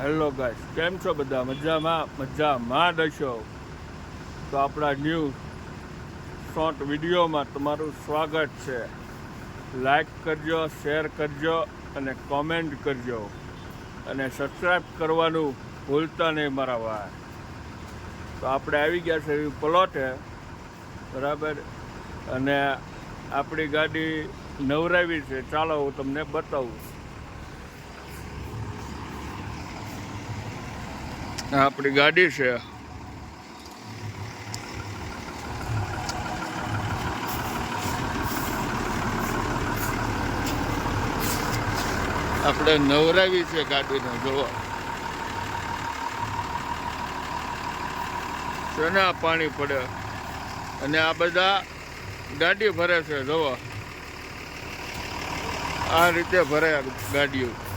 Hello guys કેમ છો બધા? મજામાં? મજામાં દશો તો આપણા ન્યૂ શોર્ટ વિડીયોમાં તમારું સ્વાગત છે. લાઈક કરજો શેર કરજો અને કોમેન્ટ કરજો. અને સબસ્ક્રાઈબ કરવાનું ભૂલતા નહીં મારા ભાઈ. તો આપણે આવી ગયા છે એવી પ્લોટે બરાબર? અને આપણી ગાડી નવરાવી છે. ચાલો, હું તમને બતાવું. આપણી ગાડી છે. આપણે નવરાવી છે ગાડીને, જોવો. શેના પાણી પડે? અને આ બધા ગાડી ભરે છે, જોવો. આ રીતે ભરે ગાડીઓ.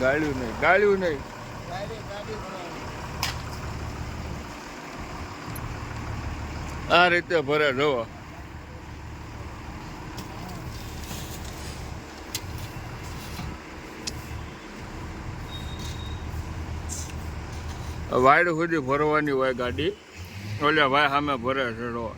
ગાળ્યું નહીં ગાળ્યું નહીં. આ રીતે ભરે જવા વાયડ સુધી ભરવાની હોય ગાડી. ઓલે ભાઈ સામે ભરે છે જોવો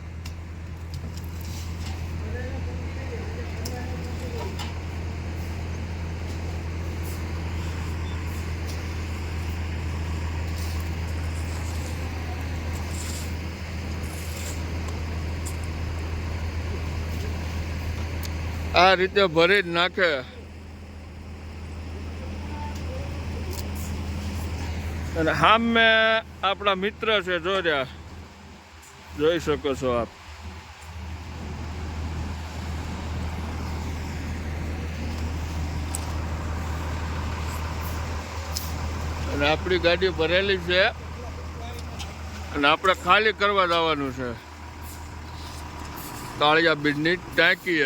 આ રીતે ભરી જ નાખે. અને સામે આપણા મિત્ર છે, જો જોઈ શકો છો આપ. અને આપણી ગાડી ભરેલી છે. અને આપણે ખાલી કરવા જવાનું છે. કાળિયા બીજની ટાંકી